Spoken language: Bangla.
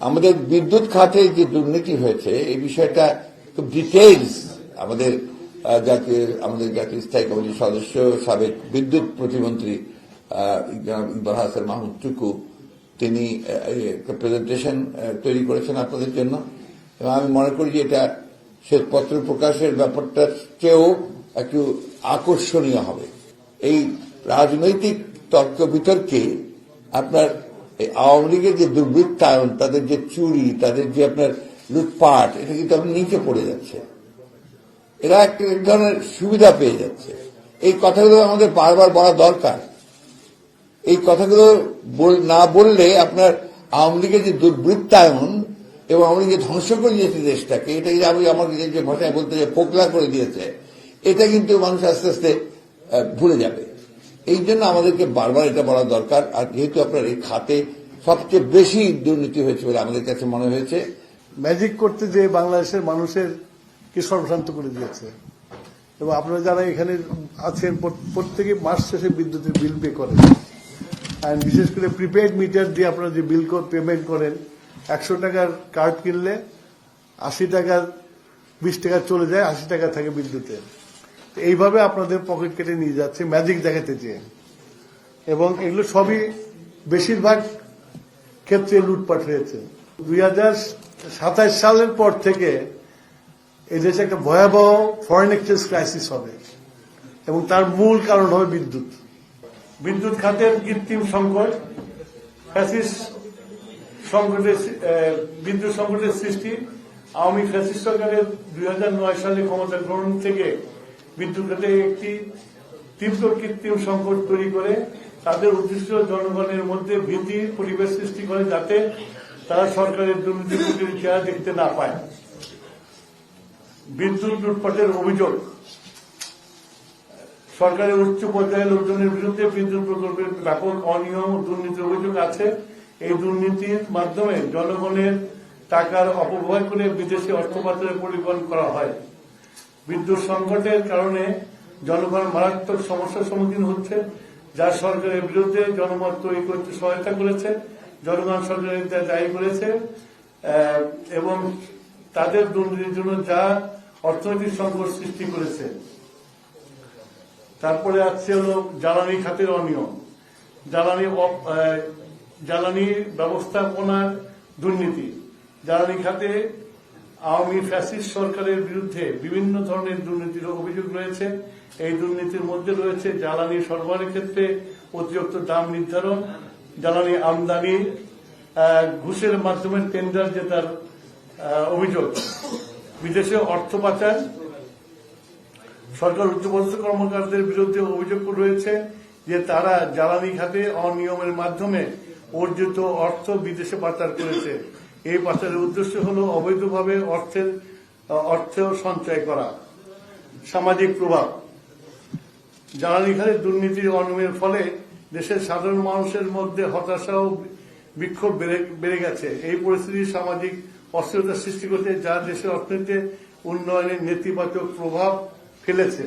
আমাদের বিদ্যুৎ খাতে যে দুর্নীতি হয়েছে, এই বিষয়টা খুব ডিটেইলস আমাদের জাতীয় আমাদের জাতীয় স্থায়ী কমিটির সদস্য, সাবেক বিদ্যুৎ প্রতিমন্ত্রী ইকবাল হাসান মাহমুদ টুকু, তিনি প্রেজেন্টেশন তৈরি করেছেন আপনাদের জন্য। এবং আমি মনে করি যে এটা শ্বেতপত্র প্রকাশের ব্যাপারটার চেয়েও একটু আকর্ষণীয় হবে। এই রাজনৈতিক তর্ক বিতর্কে আপনার এই আওয়ামী লীগের যে দুর্বৃত্তায়ন, তাদের যে চুরি, তাদের যে আপনার লুটপাট, এটা কিন্তু আপনার নিচে পড়ে যাচ্ছে। এরা একটা এক ধরনের সুবিধা পেয়ে যাচ্ছে। এই কথাগুলো আমাদের বারবার বলা দরকার। এই কথাগুলো না বললে আপনার আওয়ামী লীগের যে দুর্বৃত্তায়ন এবং আওয়ামী যে ধ্বংস করে দিয়েছে দেশটাকে, এটা যে আমি আমাকে যে- ভাষায় বলতে যে পোকলা করে দিয়েছে, এটা কিন্তু মানুষ আস্তে আস্তে ভুলে যাবে। এই জন্য আমাদেরকে বারবার এটা বলা দরকার। আর যেহেতু আপনার এই খাতে সবচেয়ে বেশি দুর্নীতি হয়েছে বলে আমাদের কাছে মনে হয়েছে, ম্যাজিক করতে যে বাংলাদেশের মানুষের কে সর্বশান্ত করে দিয়েছে। এবং আপনারা যারা এখানে আছেন, প্রত- প্রত্যেকে মাস শেষে বিদ্যুতের বিল পে করেন। আর বিশেষ করে প্রিপেড মিটার দিয়ে আপনারা যে বিল পেমেন্ট করেন, একশো টাকার কার্ড কিনলে আশি টাকার, বিশ টাকা চলে যায়, আশি টাকা থাকে বিদ্যুতের এইভাবে আপনাদের পকেট কেটে নিয়ে যাচ্ছে ম্যাজিক দেখাতে চেয়ে। এবং এগুলো সবই বেশিরভাগ ক্ষেত্রে লুটপাট হয়েছে। দুই হাজার সাতাশ সালের পর থেকে এই দেশে একটা ভয়াবহ ফরেন এক্সচেঞ্জ ক্রাইসিস হবে। এবং তার মূল কারণ হবে বিদ্যুৎ। বিদ্যুৎ খাতের কৃত্রিম সংকট ফ্যাসিস সংকটের বিদ্যুৎ সংকটের সৃষ্টি, আওয়ামী ফ্যাসিস সরকারের দুই হাজার নয় সালে ক্ষমতা গ্রহণ থেকে বিদ্যুৎ খাতে একটি তীব্র কৃত্রিম সংকট তৈরি করে। তাদের উদ্দেশ্য জনগণের মধ্যে ভীতি, পরিবেশ সৃষ্টি করে যাতে তারা সরকারের দুর্নীতির চেহারা দেখতে না পায়। বিদ্যুৎ লুটপাটের অভিযোগ। সরকারের উচ্চ পর্যায়ের লোকজনের বিরুদ্ধে বিদ্যুৎ প্রকল্পের ব্যাপক অনিয়ম দুর্নীতির অভিযোগ আছে। এই দুর্নীতির মাধ্যমে জনগণের টাকার অপব্যয় করে বিদেশি অর্থ পাচারের পরিবহন করা হয়। বিদ্যুৎ সংকটের কারণে জনগণ মারাত্মক সমস্যার সম্মুখীন হচ্ছে। যা সরকারের বিরুদ্ধে জনমত তৈরি করতে সহায়তা করেছে। জনগণ সরকারের দায়ী করেছে এবং তাদের দুর্নীতির জন্য যা অর্থনৈতিক সংকট সৃষ্টি করেছে। তারপরে আসছে হলো জ্বালানি খাতের অনিয়ম। জ্বালানি জ্বালানি ব্যবস্থাপনার দুর্নীতি। জ্বালানি খাতে আওয়ামী ফ্যাসিস্ট সরকারের বিরুদ্ধে বিভিন্ন ধরনের দুর্নীতির অভিযোগ রয়েছে। এই দুর্নীতির মধ্যে রয়েছে জ্বালানি সরবরাহের ক্ষেত্রে অতিরিক্ত দাম নির্ধারণ, জ্বালানি আমদানি ঘুষের মাধ্যমে টেন্ডার জেতার অভিযোগ, বিদেশে অর্থ পাচার, সরকার উচ্চপদস্থ কর্মকর্তাদের বিরুদ্ধে অভিযোগ রয়েছে যে তারা জ্বালানি খাতে অনিয়মের মাধ্যমে অর্জিত অর্থ বিদেশে পাচার করেছে। এই পাচারের উদ্দেশ্য হল অবৈধভাবে অর্থের, অর্থ সঞ্চয় করা। সামাজিক প্রভাব। জ্বালানি খাতে দুর্নীতি অনিয়মের ফলে দেশের সাধারণ মানুষের মধ্যে হতাশা ও বিক্ষোভ বেড়ে গেছে। এই পরিস্থিতি সামাজিক অস্থিরতা সৃষ্টি করতে যা দেশের অর্থনীতিতে উন্নয়নের নেতিবাচক প্রভাব ফেলেছে।